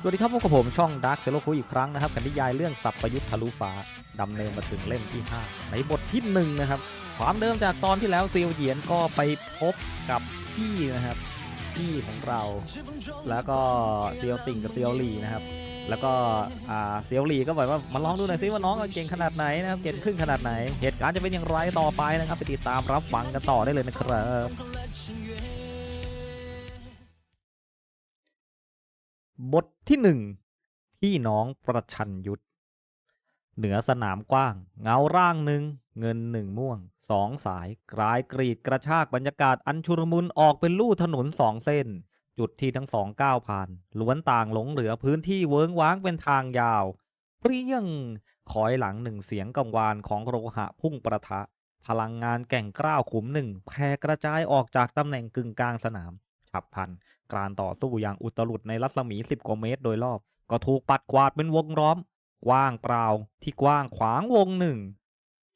สวัสดีครับพบกับผมช่อง Dark s e l o คุยอีกครั้งนะครับ กันนิยายเรื่องสัพพยุทธทะลุฟ้าดำเนินมาถึงเล่มที่ 5 ในบทที่ 1 นะครับ ความเดิมจากตอนที่แล้วเซียวเหยียนก็ไปพบกับพี่นะครับพี่ของเรา แล้วก็เซียวติ่งกับเซียวหลีนะครับ แล้วก็เซียวหลีก็บอกว่ามาลองดูหน่อยซิว่าน้องเก่งขนาดไหนนะครับเก่งขึ้นขนาดไหน เหตุการณ์จะเป็นอย่างไรต่อไปนะครับ ไปติดตามรับฟังกันต่อได้เลยนะครับ บทที่หนึ่งพี่น้องประชันยุทธเหนือสนามกว้าง เงาร่างหนึ่งเงินหนึ่งม่วงสองสายกลายกรีดกระชากบรรยากาศอันชุลมุนออกเป็นลู่ถนนสองเส้น จุดที่ทั้งสองก้าวผ่านล้วนต่างหลงเหลือพื้นที่เวิ้งว้างเป็นทางยาวเปรี้ยงคอยหลังหนึ่งเสียงกังวานของโลหะพุ่งประทะ พลังงานแก่งกล้าวขุมหนึ่งแผ่กระจายออกจากตำแหน่งกึ่งกลางสนามฉับพลัน การต่อสู้อย่างอุตรุดในรัศมี10กว่าเมตรโดยรอบ ก็ถูกปัดกวาดเป็นวงล้อม กว้างเปล่าที่กว้างขวางวงหนึ่ง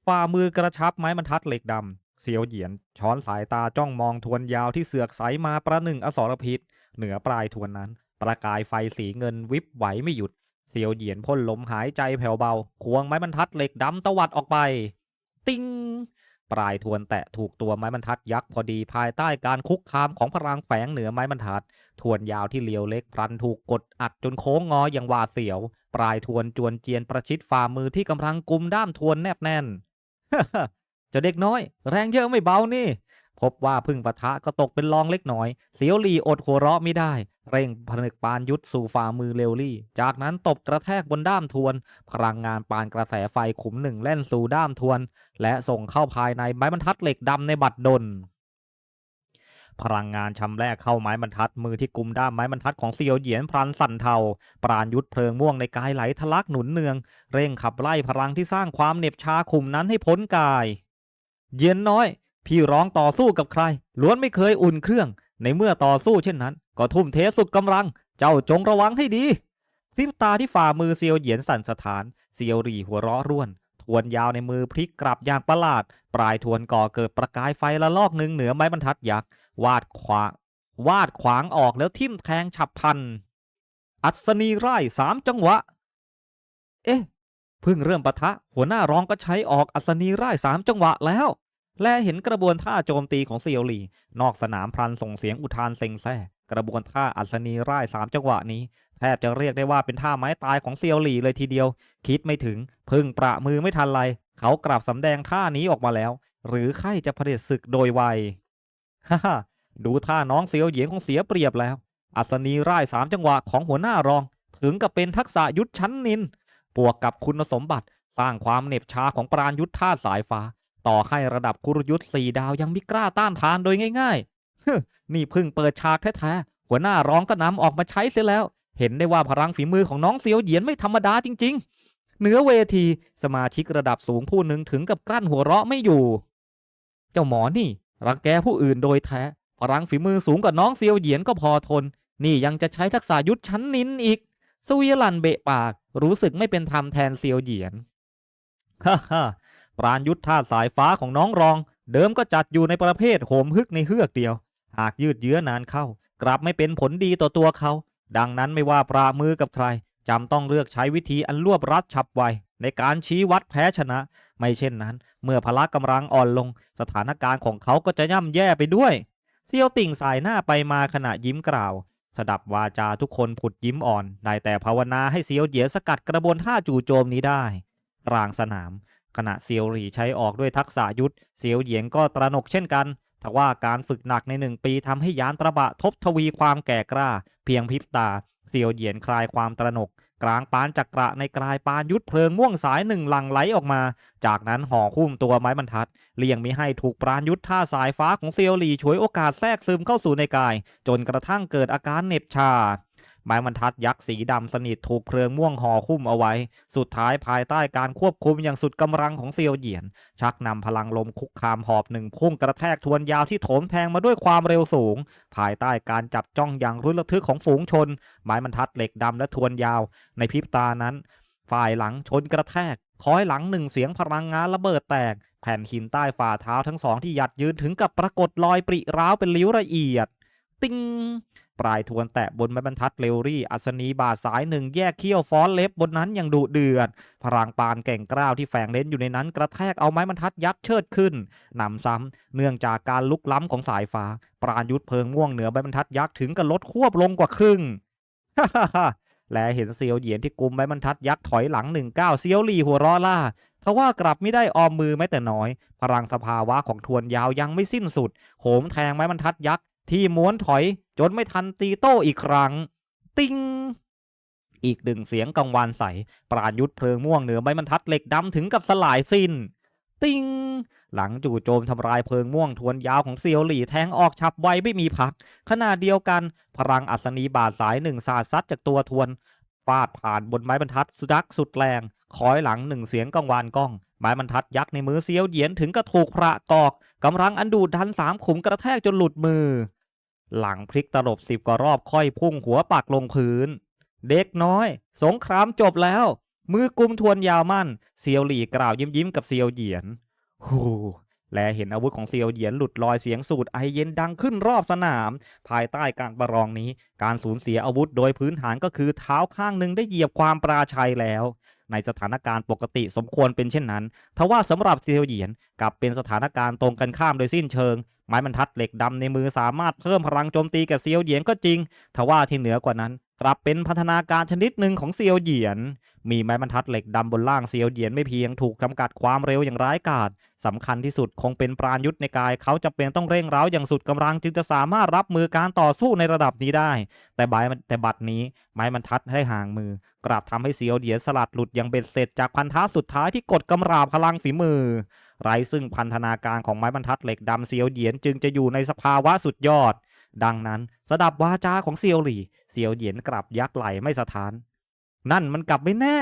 ฝ่ามือกระชับไม้บรรทัดเหล็กดำเสียวเหยียน ช้อนสายตาจ้องมองทวนยาวที่เสือกใสมาประหนึ่งอสรพิษ เหนือปลายทวนนั้น ประกายไฟสีเงินวิบไหวไม่หยุดเสียวเหยียนพ่นลมหายใจแผ่วเบา ควงไม้บรรทัดเหล็กดำตวัดออกไป ติ้ง ปลายทวนแตะถูกตัวไม้บรรทัดยักษ์พอดีภายใต้การคุกคามของพลังแฝงเหนือไม้บรรทัด ทวนยาวที่เลียวเล็กพลันถูกกดอัดจนโค้งงออย่างหวาดเสียว ปลายทวนจวนเจียนประชิดฝ่ามือที่กำลังกุมด้ามทวนแนบแน่นจะเด็กน้อย แรงเยอะไม่เบานี่ พบว่าพึ่งปะทะก็ตกเป็นรองเล็กน้อย เสียวหลีอดหัวเราะไม่ได้ เร่งผนึกปานยุทธสู่ฝ่ามือเร็วลี่ จากนั้นตบกระแทกบนด้ามทวน พลังงานปานกระแสไฟขุมหนึ่งแล่นสู่ด้ามทวน และส่งเข้าภายในไม้บรรทัดเหล็กดำในบัดดลพลังงานชำแรกเข้าไม้บรรทัดมือที่กุมด้ามไม้บรรทัดของเซียวเหยียนพลันสั่นเทาปราณยุทธเพลิงม่วงในกายไหลทะลักหนุนเนือง เร่งขับไล่พลังที่สร้างความเหน็บชาขุมนั้นให้พ้นกาย เยียนน้อย พี่ร้องต่อสู้กับใคร ล้วนไม่เคยอุ่นเครื่อง ในเมื่อต่อสู้เช่นนั้น ก็ทุ่มเทสุดกำลัง เจ้าจงระวังให้ดีพริบตาที่ฝ่ามือเซียวเหยียนสั่นสถาน เซียวหรี่หัวเราะร่วน ทวนยาวในมือพลิกกลับอย่างประหลาด ปลายทวนก่อเกิดประกายไฟละลอกหนึ่งเหนือไม้บรรทัดยักษ์ วาดขวาง วาดขวางออกแล้วทิ่มแทงฉับพัน อัศนีไร่สามจังหวะ เอ๊ะ เพิ่งเริ่มปะทะ หัวหน้ารองก็ใช้ออกอัศนีไร่สามจังหวะแล้ว และเห็นกระบวนท่าโจมตีของเซียวหลี นอกสนามพลันส่งเสียงอุทานเซ็งแซ่กระบวนท่าอัศนีไร่สามจังหวะนี้แทบจะเรียกได้ว่าเป็นท่าไม้ตายของเซียวหลีเลยทีเดียว คิดไม่ถึงพึ่งประมือไม่ทันไร เขากลับสำแดงท่านี้ออกมาแล้ว หรือใครจะเผด็จศึกโดยไวฮ่าฮ่าดูท่าน้องเซียวเหยียนคงเสียเปรียบแล้ว อัศนีไร่สามจังหวะของหัวหน้ารอง ถึงกับเป็นทักษะยุทธชั้นนินบวกกับคุณสมบัติสร้างความเหน็บชาของปราณยุทธท่าสายฟ้า ต่อให้ระดับกุรยุทธ์สี่ดาวยังไม่กล้าต้านทานโดยง่ายๆนี่เพิ่งเปิดฉากแท้ๆหัวหน้าร้องก็นำออกมาใช้เสียแล้ว เห็นได้ว่าพลังฝีมือของน้องเซียวเหยียนไม่ธรรมดาจริง ๆ เหนือเวทีสมาชิกระดับสูงผู้หนึ่งถึงกับกลั้นหัวเราะไม่อยู่ เจ้าหมอนี่รังแกผู้อื่นโดยแท้พลังฝีมือสูงกว่าน้องเซียวเหยียนก็พอทน นี่ยังจะใช้ทักษะยุทธชั้นนินอีกสวีลันเบะปาก รู้สึกไม่เป็นธรรมแทนเซียวเหยียน ฮ่าฮ่า ปราณยุทธท่าสายฟ้าของน้องรอง เดิมก็จัดอยู่ในประเภทโหมฮึกในเฮือกเดียว หากยืดเยื้อนานเข้า กลับไม่เป็นผลดีต่อตัวเขา ดังนั้นไม่ว่าปรามือกับใครจำต้องเลือกใช้วิธีอันรวบรัดฉับไวในการชี้วัดแพ้ชนะ ไม่เช่นนั้น เมื่อพละกำลังอ่อนลง สถานการณ์ของเขาก็จะย่ำแย่ไปด้วยเซียวติ่งสายหน้าไปมาขณะยิ้มกล่าว สดับวาจาทุกคนผุดยิ้มอ่อน ได้แต่ภาวนาให้เซียวเหยียสกัดกระบวนท่าจู่โจมนี้ได้ กลางสนาม ขณะเซียวหลี่ใช้ออกด้วยทักษะยุทธเซียวเหยียนก็ตระหนกเช่นกันทว่าการฝึกหนักในหนึ่งปีทำให้ยานตระบะทบทวีความแก่กล้า เพียงพริบตาเซียวเหยียนคลายความตระหนก กลางปานจักระในกลายปานยุทธเพลิงม่วงสายหนึ่งหลังไหลออกมา จากนั้นห่อหุ้มตัวไม้บรรทัดเลี่ยงมิให้ถูกปราณยุทธท่าสายฟ้าของเซียวหลี่ฉวยโอกาสแทรกซึมเข้าสู่ในกาย จนกระทั่งเกิดอาการเหน็บชา ไม้บรรทัดยักษ์สีดำสนิทถูกเพลิงม่วงห่อหุ้มเอาไว้ สุดท้ายภายใต้การควบคุมอย่างสุดกำลังของเซียวเหยียน ชักนำพลังลมคุกคามหอบหนึ่งพุ่งกระแทกทวนยาวที่โถมแทงมาด้วยความเร็วสูง ภายใต้การจับจ้องอย่างรุนระทึกของฝูงชน ไม้บรรทัดเหล็กดำและทวนยาว ในพริบตานั้น ฝ่ายหลังชนกระแทกคอยหลังหนึ่งเสียงพลังงานระเบิดแตก แผ่นหินใต้ฝ่าเท้าทั้งสองที่หยัดยืนถึงกับปรากฏรอยปริร้าวเป็นริ้วละเอียด ติงปลายทวนแตะบนไม้บรรทัดเรวรี่ อัศนีบาดสายหนึ่งแยกเขี้ยวฟ้อนเล็บบนนั้นอย่างดุเดือด พลังปานแก่งกล้าวที่แฝงเล่นอยู่ในนั้นกระแทกเอาไม้บรรทัดยักษ์เชิดขึ้นนำซ้ำเนื่องจากการลุกล้ำของสายฟ้า ปราณยุทธเพลิงม่วงเหนือไม้บรรทัดยักษ์ถึงกับลดควบลงกว่าครึ่งและเห็นเซียวเหยียนที่กุมไม้บรรทัดยักษ์ถอยหลังหนึ่งก้าวเซียวหลีหัวร้อล่าทว่ากลับไม่ได้ออมมือแม้แต่น้อย พลังสภาวะของทวนยาวยังไม่สิ้นสุด โหมแทงไม้บรรทัดยักษ์ ที่ม้วนถอยจนไม่ทันตีโต้อีกครั้ง ติงอีกหนึ่งเสียงกังวานใส ปราณยุทธเพลิงม่วงเหนือไม้บรรทัดเหล็กดำถึงกับสลายสิ้น ติ้ง หลังจู่โจมทำลายเพลิงม่วงทวนยาวของเซียวหลี่แทงออกฉับไวไม่มีพัก ขณะเดียวกันพลังอัศนีบาดสายหนึ่งสาดซัดจากตัวทวนฟาดผ่านบนไม้บรรทัดสุดักสุดแรงคอยหลังหนึ่งเสียงกังวานก้อง ไม้บรรทัดยักษ์ในมือเซียวเหยียนถึงกระถูกพระกอกกำลังอันดูดดันสามขุมกระแทกจนหลุดมือ หลังพลิกตลบสิบกว่ารอบค่อยพุ่งหัวปักลงพื้น เด็กน้อย สงครามจบแล้ว มือกุมทวนยาวมั่น เซียวหลี่กล่าวยิ้มยิ้มๆกับเซียวเหยียน หู และเห็นอาวุธของเซียวเหยียนหลุดลอยเสียงสูดไอเย็นดังขึ้นรอบสนาม ภายใต้การประลองนี้ การสูญเสียอาวุธโดยพื้นฐานก็คือเท้าข้างหนึ่งได้เหยียบความปราชัยแล้ว ในสถานการณ์ปกติสมควรเป็นเช่นนั้นทว่าสำหรับเซียวเหยียนกลับเป็นสถานการณ์ตรงกันข้ามโดยสิ้นเชิงไม้บรรทัดเหล็กดำในมือสามารถเพิ่มพลังโจมตีแก่เซียวเหยียนก็จริงทว่าที่เหนือกว่านั้น กลับเป็นพัฒนาการชนิดหนึ่งของเซียวเหยียน มีไม้บรรทัดเหล็กดำบนล่างเซียวเหยียนไม่เพียงถูกจำกัดความเร็วอย่างร้ายกาจสำคัญที่สุดคงเป็นปราณยุทธในกายเขาจะเป็นต้องเร่งเร้าอย่างสุดกำลังจึงจะสามารถรับมือการต่อสู้ในระดับนี้ได้ แต่ใบแต่บัดนี้ไม้บรรทัดให้ห่างมือกลับทำให้เซียวเหยียนสลัดหลุดอย่างเบ็ดเสร็จจากพันธะสุดท้ายที่กดกำราบพลังฝีมือ ไร้ซึ่งพันธนาการของไม้บรรทัดเหล็กดำเซียวเหยียนจึงจะอยู่ในสภาวะสุดยอด ดังนั้นสดับวาจาของเซียวหลี่เซียวเหยียนกลับยักไหลไม่สถาน นั่นมันกลับไม่แน่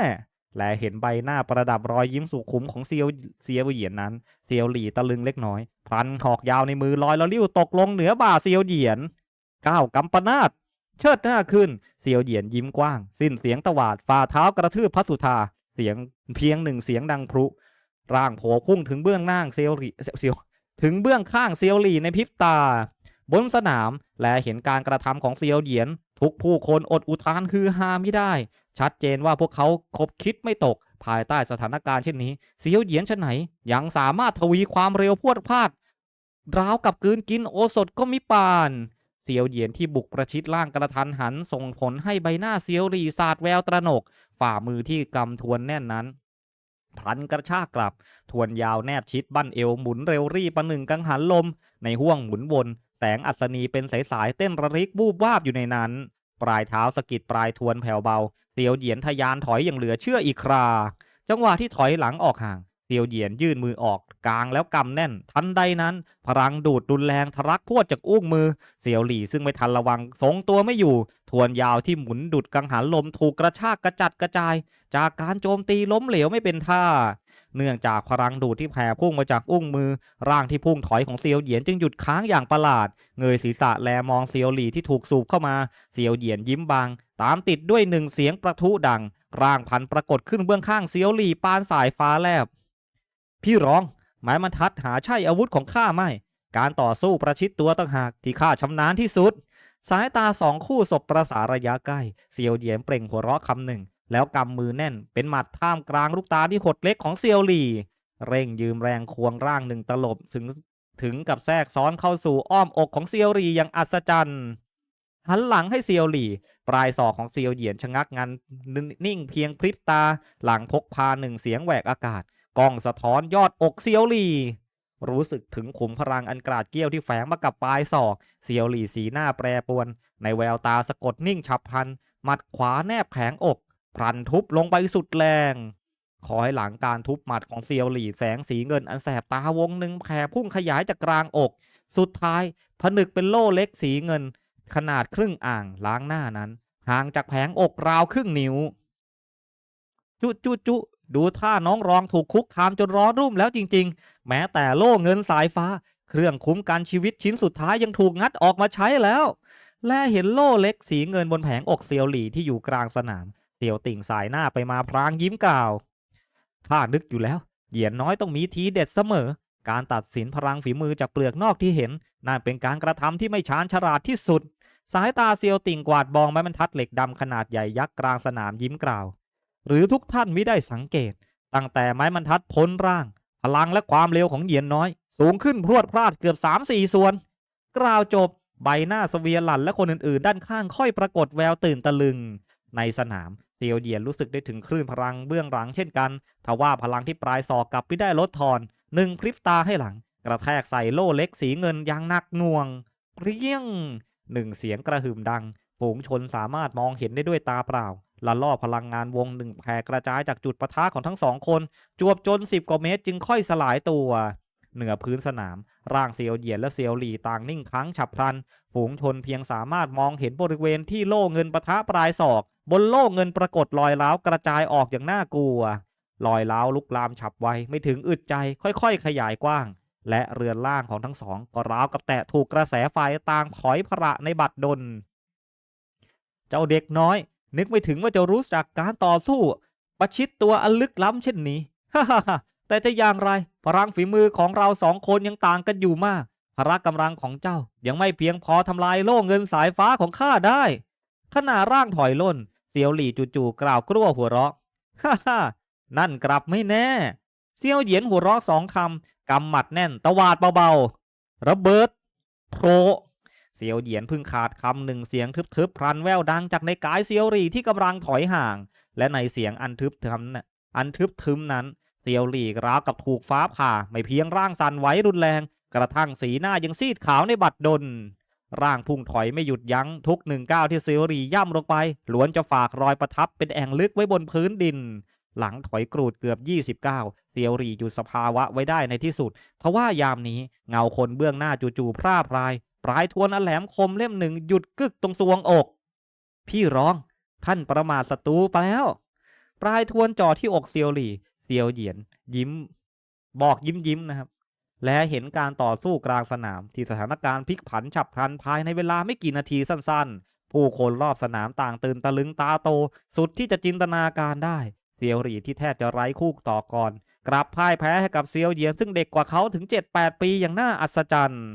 และเห็นใบหน้าประดับรอยยิ้มสุขุมของเซียวเซียวเหยียนนั้น เซียวหลี่ตะลึงเล็กน้อย พลันหอกยาวในมือลอยแล้วลิ้วตกลงเหนือบ่าเซียวเหยียนก้าวกำปนาตเชิดหน้าขึ้น เซียวเหยียนยิ้มกว้าง สิ้นเสียงตวาดฝ่าเท้ากระทืบพระสุธาเสียงเพียงหนึ่งเสียงดังพลุร่างโผล่พุ่งถึงเบื้องหน้าเซียวหลี่เซียวถึงเบื้องข้างเซียวหลี่ในพริบตา บนสนาม และเห็นการกระทำของเซียวเหยียน ทุกผู้คนอดอุทานฮือฮาไม่ได้ ชัดเจนว่าพวกเขาคบคิดไม่ตก ภายใต้สถานการณ์เช่นนี้ เซียวเหยียนชนไหน ยังสามารถทวีความเร็วพรวดพลาดราวกับกืนกินโอสถก็มิปานเซียวเหยียนที่บุกประชิดร่างกระทันหัน ส่งผลให้ใบหน้าเซียวหรีสาดแววตระหนก ฝ่ามือที่กำทวนแน่นนั้นพลันกระชากกลับ ทวนยาวแนบชิดบั้นเอวหมุนเร็วรี่ประหนึ่งกังหันลม ในห้วงหมุนวน แสงอัศนีเป็นสายๆเต้นระริกบูบวาบอยู่ในนั้น ปลายเท้าสะกิดปลายทวนแผ่วเบาเซียวเหยียนทะยานถอยอย่างเหลือเชื่ออีกครา จังหวะที่ถอยหลังออกห่างเซียวเหยียนยื่นมือออกกลางแล้วกำแน่น ทันใดนั้น พลังดูดรุนแรงทะลักพวดจากอุ้งมือเซียวหลี่ซึ่งไม่ทันระวังทรงตัวไม่อยู่ ทวนยาวที่หมุนดุดกังหันลมถูกกระชากกระจัดกระจาย จากการโจมตีล้มเหลวไม่เป็นท่า เนื่องจากพลังดูดที่แผ่พุ่งมาจากอุ้งมือ ร่างที่พุ่งถอยของเซียวเหยียนจึงหยุดค้างอย่างประหลาด เงยศีรษะแลมองเซียวหลี่ที่ถูกสูบเข้ามา เซียวเหยียนยิ้มบาง ตามติดด้วยหนึ่งเสียงประทุดัง ร่างพันปรากฏขึ้นเบื้องข้างเซียวหลี่ปานสายฟ้าแลบ พี่ร้องไม้บรรทัดหาใช่อาวุธของข้าไม่ การต่อสู้ประชิดตัวต่างหากที่ข้าชำนาญที่สุดสายตาสองคู่ศพประสาระยะใกล้ เซียวเหยียนเปล่งหัวเราะคำหนึ่ง แล้วกำมือแน่นเป็นหมัดท่ามกลางลูกตาที่หดเล็กของเซียวหลี่ เร่งยืมแรงควงร่างหนึ่งตลบถึงถึงกับแทรกซ้อนเข้าสู่อ้อมอกของเซียวหลี่อย่างอัศจรรย์หันหลังให้เซียวหลี่ ปลายศอกของเซียวเหยียนชะงักงันนิ่งเพียงพริบตา หลังพกพาหนึ่งเสียงแหวกอากาศกล้องสะท้อนยอดอกเซียวหลี่ รู้สึกถึงขุมพลังอันกราดเกี้ยวที่แฝงมากับปลายศอกเซียวหลี่สีหน้าแปรปรวน ในแววตาสะกดนิ่งฉับพลันหมัดขวาแนบแผงอก พลันทุบลงไปสุดแรงคอยหลังการทุบหมัดของเซียวหลี่แสงสีเงินอันแสบตาวงหนึ่งแผ่พุ่งขยายจากกลางอก สุดท้ายผนึกเป็นโล่เล็กสีเงิน ขนาดครึ่งอ่างล้างหน้านั้น ห่างจากแผงอกราวครึ่งนิ้ว จุจุจุดูท่าน้องรองถูกคุกคามจนร้อนรุ่มแล้วจริง ๆ แม้แต่โล่เงินสายฟ้า เครื่องคุ้มกันชีวิตชิ้นสุดท้ายยังถูกงัดออกมาใช้แล้ว และเห็นโล่เล็กสีเงินบนแผงอกเซียวหลี่ที่อยู่กลางสนาม เซียวติ่งสายหน้าไปมาพรางยิ้มกล่าวข้านึกอยู่แล้ว เหยียนน้อยต้องมีทีเด็ดเสมอ การตัดสินพลังฝีมือจากเปลือกนอกที่เห็น นั่นเป็นการกระทำที่ไม่ชาญฉลาดที่สุด สายตาเซียวติ่งกวาดบองไม้บรรทัดเหล็กดำขนาดใหญ่ยักษ์กลางสนามยิ้มกล่าว หรือทุกท่านมิได้สังเกต ตั้งแต่ไม้บรรทัดพ้นร่าง พลังและความเร็วของเหยียนน้อย สูงขึ้นพรวดพลาดเกือบสามสี่ส่วน กล่าวจบ ใบหน้าสเวียหลันและคนอื่นๆ ด้านข้างค่อยปรากฏแววตื่นตะลึง ในสนาม เซียวเหยียนรู้สึกได้ถึงคลื่นพลังเบื้องหลังเช่นกันทว่าพลังที่ปลายศอกกลับไม่ได้ลดทอนหนึ่งพริบตาให้หลัง กระแทกใส่โล่เล็กสีเงินอย่างหนักหน่วงเปรี้ยงหนึ่งเสียงกระหึ่มดังฝูงชนสามารถมองเห็นได้ด้วยตาเปล่าละล่อพลังงานวงหนึ่งแผ่กระจายจากจุดปะทะของทั้งสองคน จวบจนสิบกว่าเมตรจึงค่อยสลายตัว เหนือพื้นสนาม ร่างเซียวเหยียนและเซียวหลี่ต่างนิ่งค้างฉับพลัน ฝูงชนเพียงสามารถมองเห็นบริเวณที่โล่เงินปะทะปลายศอก บนโล่เงินปรากฏรอยร้าวกระจายออกอย่างน่ากลัวรอยร้าวลุกลามฉับไวไม่ถึงอึดใจค่อยๆ ขยายกว้าง และเรือนล่างของทั้งสองก็ร้าวกับแตะถูกกระแสไฟต่างถอยพระในบัดดล เจ้าเด็กน้อย นึกไม่ถึงว่าจะรู้จักการต่อสู้ ประชิดตัวอันลึกล้ำเช่นนี้ฮ่าฮ่าฮ่าแต่จะอย่างไรพลังฝีมือของเราสองคนยังต่างกันอยู่มากพละกำลังของเจ้ายังไม่เพียงพอทำลายโล่เงินสายฟ้าของข้าได้ขณะร่างถอยล่น เซียวหลี่จู่ๆกล่าวกลัวหัวเราะ ฮ่าฮ่านั่นกลับไม่แน่ เซียวเหยียนหัวเราะสองคำกำหมัดแน่นตวาดเบาๆ ระเบิดโผรเซียวเหยียนพึ่งขาดคำหนึ่งเสียงทึบๆพลันแววดังจากในกายเซียวหลี่ที่กำลังถอยห่าง และในเสียงอันทึบทึมอันทึบทึมนั้น เซียวหลี่ราวกับถูกฟ้าผ่าไม่เพียงร่างสั่นไหวรุนแรง กระทั่งสีหน้ายังซีดขาวในบัดดล ร่างพุ่งถอยไม่หยุดยั้งทุกหนึ่งก้าวที่เซียวรีย่ำลงไปล้วนจะฝากรอยประทับเป็นแอ่งลึกไว้บนพื้นดิน หลังถอยกรูดเกือบ 29 เซียวหลี่หยุดสภาวะไว้ได้ในที่สุดทว่ายามนี้เงาคนเบื้องหน้าจู่ๆพร่าพราย ปลายทวนอันแหลมคมเล่มหนึ่งหยุดกึกตรงสวงอก พี่ร้อง ท่านประมาทศัตรูไปแล้ว ปลายทวนจ่อที่อกเซียวหลี่เซียวเหยียน ยิ้ม บอกยิ้มยิ้มนะครับ และเห็นการต่อสู้กลางสนาม ที่สถานการณ์พลิกผันฉับพลันภายในเวลาไม่กี่นาทีสั้นๆ ผู้คนรอบสนามต่างตื่นตะลึงตาโต สุดที่จะจินตนาการได้ เซียวหลีที่แทบจะไร้คู่ต่อก่อน กลับพ่ายแพ้ให้กับเซียวเยียนซึ่งเด็กกว่าเขาถึง 7-8 ปีอย่างน่าอัศจรรย์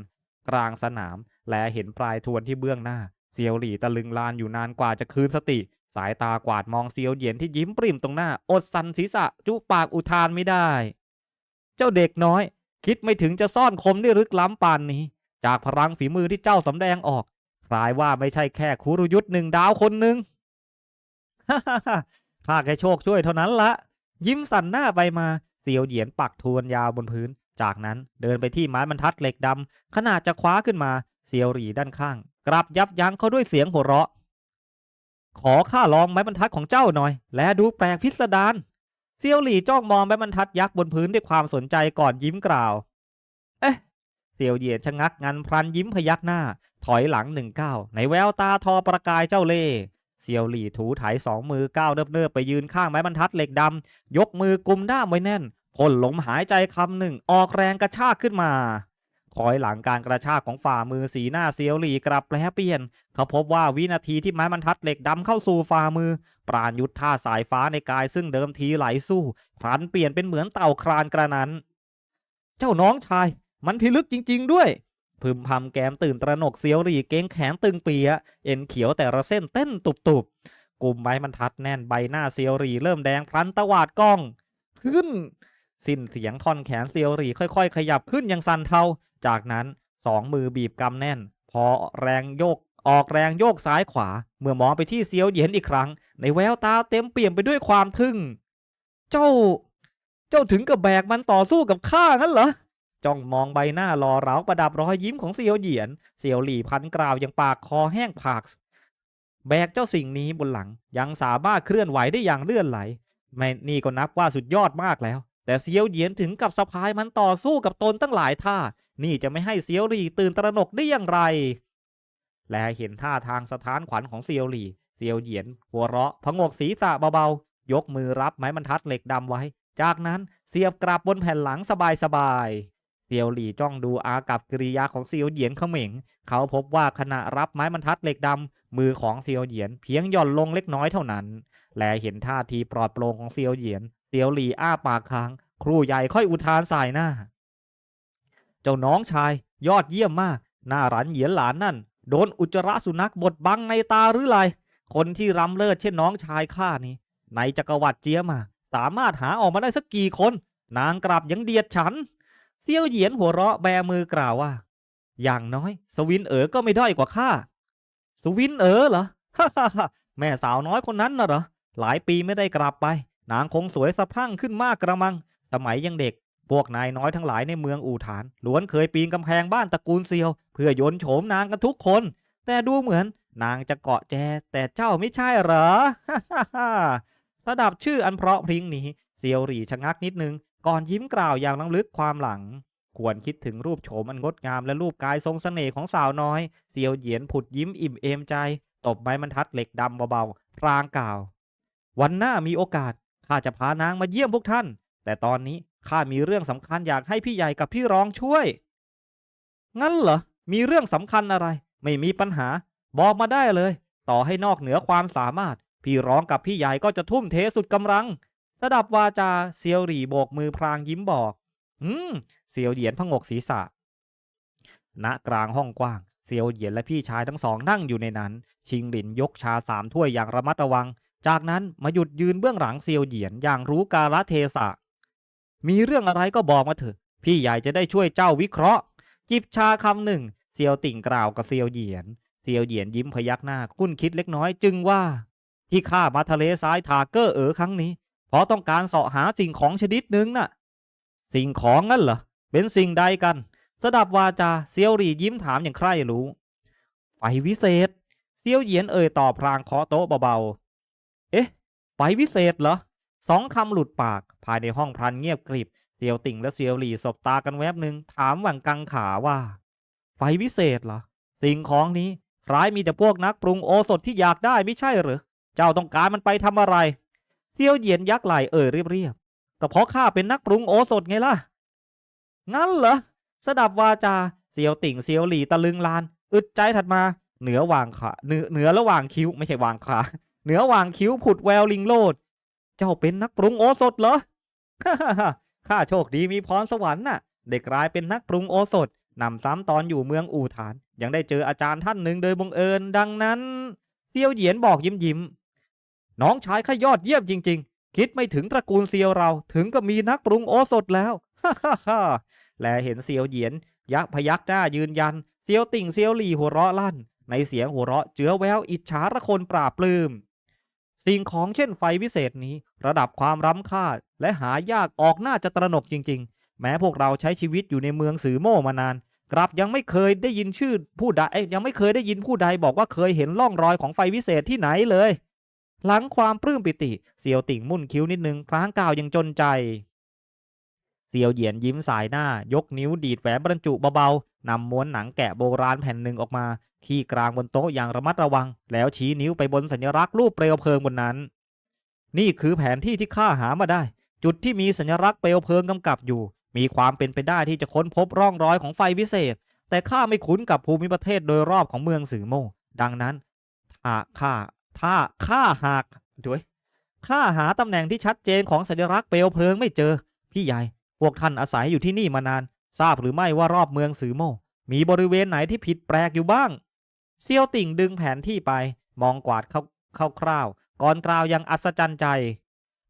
กลางสนาม และเห็นปลายทวนที่เบื้องหน้า เซียวหลี่ตะลึงลานอยู่นานกว่าจะคืนสติ สายตากวาดมองเซียวเหยียนที่ยิ้มปริ่มตรงหน้า อดสันศีรษะจุปากอุทานไม่ได้ เจ้าเด็กน้อย คิดไม่ถึงจะซ่อนคมได้ลึกล้ำปานนี้ จากพลังฝีมือที่เจ้าสำแดงออกคลายว่าไม่ใช่แค่คุรุยุทธ์หนึ่งดาวคนหนึ่งข้าแค่โชคช่วยเท่านั้นละ ยิ้มสั่นหน้าไปมาเซียวเหยียนปักทวนยาวบนพื้น จากนั้นเดินไปที่ไม้บรรทัดเหล็กดำขนาดจะคว้าขึ้นมาเซียวหลีด้านข้าง กลับยับยั้งเขาด้วยเสียงหัวเราะ ขอข้าลองไม้บรรทัดของเจ้าหน่อย และดูแปลกพิสดาร เซียวหลี่จ้องมองไม้บรรทัดยักษ์บนพื้นด้วยความสนใจก่อนยิ้มกล่าว เอ๊ะ เซียวเหยียนชะงักงันพลันยิ้มพยักหน้า ถอยหลังหนึ่งก้าวในแววตาทอประกายเจ้าเล่ห์เซียวหลี่ถูไถสองมือก้าวเนิบๆไปยืนข้างไม้บรรทัดเหล็กดำยกมือกุมด้ามไว้แน่นพ่นลมหายใจคำหนึ่งออกแรงกระชากขึ้นมา คอยหลังการกระชากของฝ่ามือสีหน้าเซียวหลีกลับแปรเปลี่ยน เขาพบว่าวินาทีที่ไม้บรรทัดเหล็กดำเข้าสู่ฝ่ามือ ปราณยุทธท่าสายฟ้าในกายซึ่งเดิมทีไหลสู้พลันเปลี่ยนเป็นเหมือนเต่าครานกระนั้น เจ้าน้องชาย มันพิลึกจริง ๆ ด้วยพึมพำแกมตื่นตระหนกเสียวหรี่เก้งแขนตึงเปียเอ็นเขียวแต่ละเส้นเต้นตุบๆกลุ่มไม้บรรทัดแน่นใบหน้าเซียวหรี่เริ่มแดงพลันตวาดกล้อง ขึ้น สิ้นเสียงท่อนแขนเซียวหรีค่อยๆ ขยับขึ้นอย่างสันเทา จากนั้นสองมือบีบกำแน่น พอแรงโยกออกแรงโยกซ้ายขวา เมื่อมองไปที่เซียวเหยียนอีกครั้ง ในแววตาเต็มเปี่ยมไปด้วยความทึ่ง เจ้า เจ้าถึงกับแบกมันต่อสู้กับข้างั้นเหรอจ้องมองใบหน้ารอเร้าประดับรอยยิ้มของเซียวเหยียน เซียวหลี่พันกล่าวอย่างปากคอแห้งผาก แบกเจ้าสิ่งนี้บนหลังยังสามารถเคลื่อนไหวได้อย่างเลื่อนไหลไม่นี่ก็นับว่าสุดยอดมากแล้ว แต่เซียวเหยียนถึงกับสะพายมันต่อสู้กับตนตั้งหลายท่า นี่จะไม่ให้เซียวหลี่ตื่นตระหนกได้อย่างไร และเห็นท่าทางสถานขวัญของเซียวหลี่เซียวเหยียน หัวเราะพงกศีรษะเบาๆ ยกมือรับไม้บรรทัดเหล็กดำไว้ จากนั้นเสียบกลับบนแผ่นหลังสบายๆเซียวหลี่จ้องดูอากับกิริยาของเซียวเหยียนเขม่ง เขาพบว่าขณะรับไม้บรรทัดเหล็กดำ มือของเซียวเหยียนเพียงหย่อนลงเล็กน้อยเท่านั้น และเห็นท่าทีปลอดโปร่งของเซียวเหยียน เซียวหลีอ้าปากค้าง ครูใหญ่ค่อยอุทานสายหน้า เจ้าน้องชายยอดเยี่ยมมาก หน้ารันเหยียนหลานนั่น โดนอุจจาระสุนัขบดบังในตาหรือไรคนที่รำเลิศเช่นน้องชายข้านี้ ในจักรวรรดิเจียมา สามารถหาออกมาได้สักกี่คน นางกลับยังเดียดฉันเซียวเหยียนหัวเราะแบมือกล่าวว่า อย่างน้อย สวินเอ๋อก็ไม่ด้อยกว่าข้า สวินเอ๋อเหรอฮ่าฮ่าแม่สาวน้อยคนนั้นน่ะเหรอ หลายปีไม่ได้กลับไป นางคงสวยสะพรั่งขึ้นมากกระมัง สมัยยังเด็ก พวกนายน้อยทั้งหลายในเมืองอู่ฐานล้วนเคยปีนกำแพงบ้านตระกูลเซียว เพื่อโยนโฉมนางกันทุกคน แต่ดูเหมือนนางจะเกาะแจ แต่เจ้าไม่ใช่เหรอสดับชื่ออันเพราะพริ้งนี้เซียวหรี่ชะงักนิดนึง ก่อนยิ้มกล่าวอย่างลังลึกความหลัง ควรคิดถึงรูปโฉมอันงดงามและรูปกายทรงเสน่ห์ของสาวน้อย เซียวเหยียนผุดยิ้มอิ่มเอมใจ ตบใบบรรทัดเหล็กดำเบาๆพรางกล่าว วันหน้ามีโอกาส ข้าจะพานางมาเยี่ยมพวกท่าน แต่ตอนนี้ข้ามีเรื่องสำคัญอยากให้พี่ใหญ่กับพี่รองช่วย งั้นเหรอ มีเรื่องสำคัญอะไร ไม่มีปัญหา บอกมาได้เลย ต่อให้นอกเหนือความสามารถ พี่ร้องกับพี่ใหญ่ก็จะทุ่มเทสุดกำลังสดับวาจาเซียวหรี่โบกมือพรางยิ้มบอก อืม เซียวเหยียนพงกศีรษะ ณ กลางห้องกว้าง เซียวเหยียนและพี่ชายทั้งสองนั่งอยู่ในนั้น ชิงหลินยกชาสามถ้วยอย่างระมัดระวัง จากนั้นมาหยุดยืนเบื้องหลังเซียวเหยียนอย่างรู้กาลเทศะ มีเรื่องอะไรก็บอกมาเถอะ พี่ใหญ่จะได้ช่วยเจ้าวิเคราะห์ จิบชาคำหนึ่งเซียวติ่งกล่าวกับเซียวเหยียน เซียวเหยียนยิ้มพยักหน้าคุ้นคิดเล็กน้อยจึงว่า ที่ข้ามาทะเลทรายทาเกอร์เอ๋อครั้งนี้ เพราะต้องการเสาะหาสิ่งของชนิดหนึ่งน่ะ สิ่งของงั้นเหรอเป็นสิ่งใดกันสดับวาจาเซียวหรี่ยิ้มถามอย่างใคร่รู้ ไฟวิเศษ เซียวเหยียนเอ่ยตอบพรางเคาะโต๊ะเบาๆ เอ๊ะไฟวิเศษเหรอสองคำหลุดปาก ภายในห้องพลันเงียบกริบ เซียวติ่งและเซียวหลี่สบตากันแวบหนึ่งถามหวังกังขาว่า ไฟวิเศษเหรอ สิ่งของนี้คล้ายมีแต่พวกนักปรุงโอสถที่อยากได้ไม่ใช่หรือเจ้าต้องการมันไปทำอะไร เซียวเหยียนยักไหลเอ่ยเรียบๆก็เพราะข้าเป็นนักปรุงโอสถไงล่ะ งั้นเหรอสดับวาจาเซียวติ่งเซียวหลี่ตะลึงลาน อึดใจถัดมา เหนือวางขาเหนือเหนือระหว่างคิ้วไม่ใช่วางขา เหนือว่างคิ้วผุดแววลิงโลด เจ้าเป็นนักปรุงโอสถเหรอ ข้าโชคดีมีพรสวรรค์น่ะได้กลายเป็นนักปรุงโอสถนำซ้ำตอนอยู่เมืองอู่ฐาน ยังได้เจออาจารย์ท่านหนึ่งโดยบังเอิญ ดังนั้นเซียวเหยียนบอกยิ้มยิ้มน้องชายข้ายอดเยี่ยมจริง ๆ คิดไม่ถึงตระกูลเซียวเราถึงก็มีนักปรุงโอสถแล้วฮ่าฮ่าฮ่าและเห็นเซียวเหยียน ยักพยักหน้ายืนยัน เซียวติ่งเซียวหลี่หัวเราะลั่น ในเสียงหัวเราะเจือแววอิจฉาระคนปราบปลื้ม สิ่งของเช่นไฟวิเศษนี้ ระดับความร้ำค่าและหายากออกหน้าจะตระหนกจริง ๆ แม้พวกเราใช้ชีวิตอยู่ในเมืองสือโม่มานาน กลับยังไม่เคยได้ยินชื่อผู้ใดยังไม่เคยได้ยินผู้ใดบอกว่าเคยเห็นร่องรอยของไฟวิเศษที่ไหนเลย หลังความปลื้มปิติเซียวติ่งมุ่นคิ้วนิดนึงพลางกล่าวยังจนใจเซียวเหยียนยิ้มสายหน้ายกนิ้วดีดแหวนบรรจุเบาๆนำม้วนหนังแกะโบราณแผ่นหนึ่งออกมาขี้กลางบนโต๊ะอย่างระมัดระวัง แล้วชี้นิ้วไปบนสัญลักษณ์รูปเปลวเพลิงบนนั้น นี่คือแผนที่ที่ข้าหามาได้ จุดที่มีสัญลักษณ์เปลวเพลิงกำกับอยู่ มีความเป็นไปได้ที่จะค้นพบร่องรอยของไฟวิเศษ แต่ข้าไม่คุ้นกับภูมิประเทศโดยรอบของเมืองสือโม ดังนั้นถ้าข้าถ้าข้าหากด้วยข้าหาตำแหน่งที่ชัดเจนของสัญลักษณ์เปลวเพลิงไม่เจอ พี่ใหญ่ พวกท่านอาศัยอยู่ที่นี่มานาน ทราบหรือไม่ว่ารอบเมืองสือโม มีบริเวณไหนที่ผิดแปลกอยู่บ้าง เซียวติ่งดึงแผนที่ไป มองกวาดเข้าคร่าวๆก่อนกล่าวยังอัศจรรย์ใจ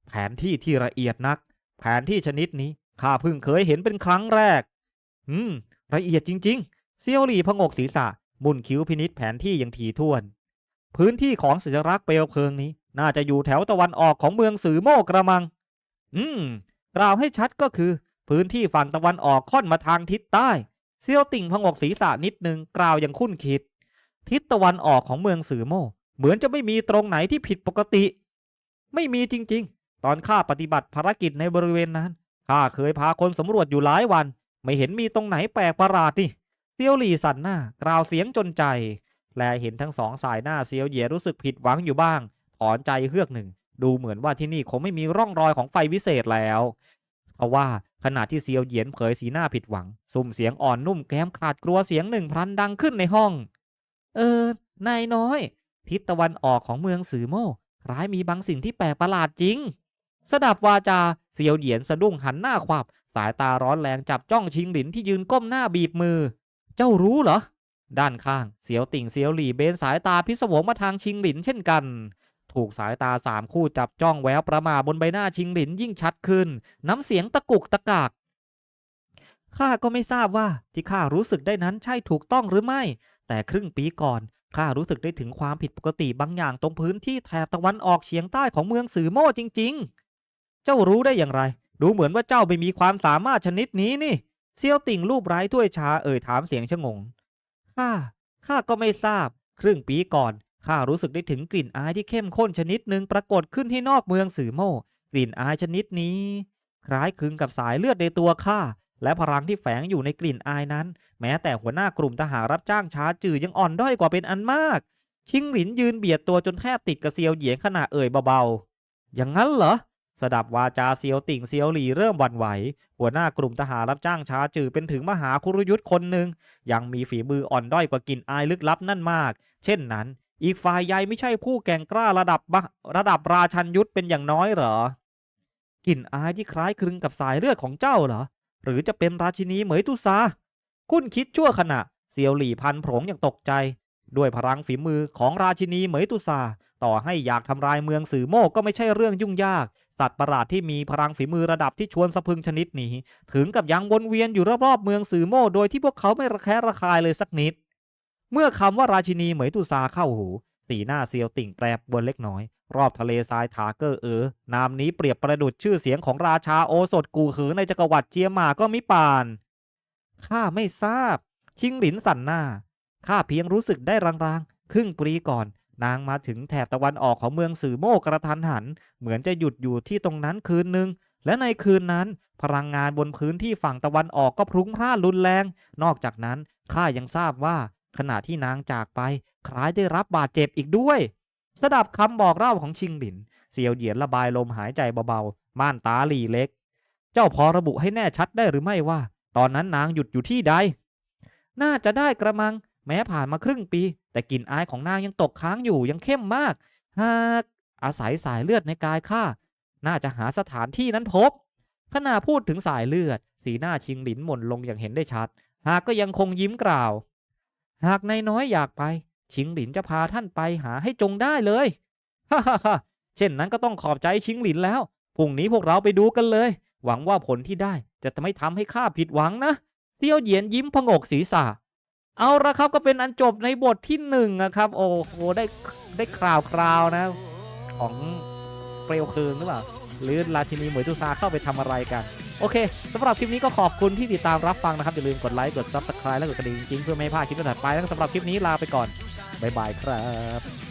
แผนที่ที่ละเอียดนัก แผนที่ชนิดนี้ข้าเพิ่งเคยเห็นเป็นครั้งแรก อืม ละเอียดจริง ๆ เซียวหลี่พงกศีรษะ มุนคิ้วพินิษแผนที่อย่างถี่ถ้วน พื้นที่ของสัญลักษณ์เปลวเพลิงนี้ น่าจะอยู่แถวตะวันออกของเมืองสือโมกระมัง อืม กล่าวให้ชัดก็คือ พื้นที่ฝั่งตะวันออกค่อนมาทางทิศใต้เซียวติ่งพงกศีรษะนิดนึงกล่าวอย่างคุ้นคิด ทิศตะวันออกของเมืองสือโมเหมือนจะไม่มีตรงไหนที่ผิดปกติ ไม่มีจริง ๆ ตอนข้าปฏิบัติภารกิจในบริเวณนั้นข้าเคยพาคนสำรวจอยู่หลายวัน ไม่เห็นมีตรงไหนแปลกประหลาดนี่เซียวหลี่สันหน้ากล่าวเสียงจนใจ แลเห็นทั้งสองสายหน้าเซียวเหยียรู้สึกผิดหวังอยู่บ้างถอนใจเฮือกหนึ่ง ดูเหมือนว่าที่นี่คงไม่มีร่องรอยของไฟวิเศษแล้วเพราะว่า ขณะที่เซียวเหยียนเผยสีหน้าผิดหวังซุ่มเสียงอ่อนนุ่มแก้มขาดกลัวเสียงหนึ่งพลันดังขึ้นในห้อง เออ นายน้อย ทิศตะวันออกของเมืองสือโม่คล้ายมีบางสิ่งที่แปลกประหลาดจริง สดับวาจาเซียวเหยียนสะดุ้งหันหน้าขวับ สายตาร้อนแรงจับจ้องชิงหลินที่ยืนก้มหน้าบีบมือ เจ้ารู้เหรอ ด้านข้างเสียวติ่งเสียวหลี่เบนสายตาพิศวงมาทางชิงหลินเช่นกัน ถูกสายตาสามคู่จับจ้องแววประมาบนใบหน้าชิงหลินยิ่งชัดขึ้น น้ำเสียงตะกุกตะกากข้าก็ไม่ทราบว่าที่ข้ารู้สึกได้นั้นใช่ถูกต้องหรือไม่ แต่ครึ่งปีก่อนข้ารู้สึกได้ถึงความผิดปกติบางอย่างตรงพื้นที่แถบตะวันออกเฉียงใต้ของเมืองสือโม่จริง ๆ เจ้ารู้ได้อย่างไร ดูเหมือนว่าเจ้าไม่มีความสามารถชนิดนี้นี่เซียวติ่งรูปไร้ถ้วยชาเอ่ยถามเสียงชงงข้าข้าก็ไม่ทราบ ครึ่งปีก่อน ข้ารู้สึกได้ถึงกลิ่นอายที่เข้มข้นชนิดหนึ่งปรากฏขึ้นที่นอกเมืองสือโม่ กลิ่นอายชนิดนี้ คล้ายคลึงกับสายเลือดในตัวข้าและพลังที่แฝงอยู่ในกลิ่นอายนั้น แม้แต่หัวหน้ากลุ่มทหารรับจ้างช้าจือยังอ่อนด้อยกว่าเป็นอันมาก ชิงหลินยืนเบียดตัวจนแทบติดกับเซียวเหยียงขณะเอ่ยเบาๆ อย่างนั้นเหรอสดับวาจาเซียวติ่งเซียวหลีเริ่มหวั่นไหว หัวหน้ากลุ่มทหารรับจ้างช้าจือเป็นถึงมหาคุรยุทธ์คนหนึ่งยังมีฝีมืออ่อนด้อยกว่ากลิ่นอายลึกลับนั่นมาก เช่นนั้น อีกฝ่ายใหญ่ไม่ใช่ผู้แก่งกล้าระดับมะระดับราชันยุทธเป็นอย่างน้อยเหรอกลิ่นอายที่คล้ายคลึงกับสายเลือดของเจ้าเหรอ หรือจะเป็นราชินีเหมยตุซาคุณคิดชั่วขณะเซียวหลี่พันโผงอย่างตกใจ ด้วยพลังฝีมือของราชินีเหมยตุซาต่อให้อยากทำลายเมืองสื่อโมกก็ไม่ใช่เรื่องยุ่งยาก สัตว์ประหลาดที่มีพลังฝีมือระดับที่ชวนสะพึงชนิดนี้ ถึงกับยังวนเวียนอยู่รอบๆเมืองสื่อโมกโดยที่พวกเขาไม่ระแคะระคายเลยสักนิด เมื่อคำว่าราชินีเหมยตุซาเข้าหู สีหน้าเซียวติ่งแปรบวนเล็กน้อย รอบทะเลทรายถาเกอร์เออนามนี้เปรียบประดุจชื่อเสียงของราชาโอสถกูขือในจักรวรรดิเจียมาก็มิปานข้าไม่ทราบ ชิงหลินสั่นหน้าข้าเพียงรู้สึกได้รางๆ ครึ่งปีก่อน นางมาถึงแถบตะวันออกของเมืองสื่อโมกกระทันหัน เหมือนจะหยุดอยู่ที่ตรงนั้นคืนหนึ่งและในคืนนั้น พลังงานบนพื้นที่ฝั่งตะวันออกก็พลุ้งพล่านรุนแรง นอกจากนั้นข้ายังทราบว่า ขณะที่นางจากไปคล้ายได้รับบาดเจ็บอีกด้วยสดับคำบอกเล่าของชิงหลินเซียวเหยียนระบายลมหายใจเบาๆ ม่านตาหลีเล็ก เจ้าพอระบุให้แน่ชัดได้หรือไม่ว่า ตอนนั้นนางหยุดอยู่ที่ใด น่าจะได้กระมัง แม้ผ่านมาครึ่งปี แต่กลิ่นอายของนางยังตกค้างอยู่ยังเข้มมาก หากอาศัยสายเลือดในกายข้า น่าจะหาสถานที่นั้นพบ ขณะพูดถึงสายเลือด สีหน้าชิงหลินหม่นลงอย่างเห็นได้ชัด หากก็ยังคงยิ้มกล่าว หากนายน้อยอยากไป ชิงหลินจะพาท่านไปหาให้จงได้เลยฮ่าฮ่าฮ่าเช่นนั้นก็ต้องขอบใจชิงหลินแล้วพรุ่งนี้พวกเราไปดูกันเลย หวังว่าผลที่ได้จะไม่ทำให้ข้าผิดหวังนะเซียวเหยียนยิ้มผงกศีรษะ เอาละครับก็เป็นอันจบในบทที่หนึ่งนะครับ โอ้โหได้ได้คราวคราวนะ ของเปลวเพลิงหรือเปล่าหรือราชินีเหมยตุซาเข้าไปทำอะไรกัน โอเคสำหรับคลิปนี้ก็ขอบคุณที่ติดตามรับฟังนะครับอย่าลืมกดไลค์กด Subscribe และกดกระดิ่งจริงเพื่อไม่ให้พลาดคลิปถัดไปแล้วสำหรับคลิปนี้ลาไปก่อนบ๊ายบายครับ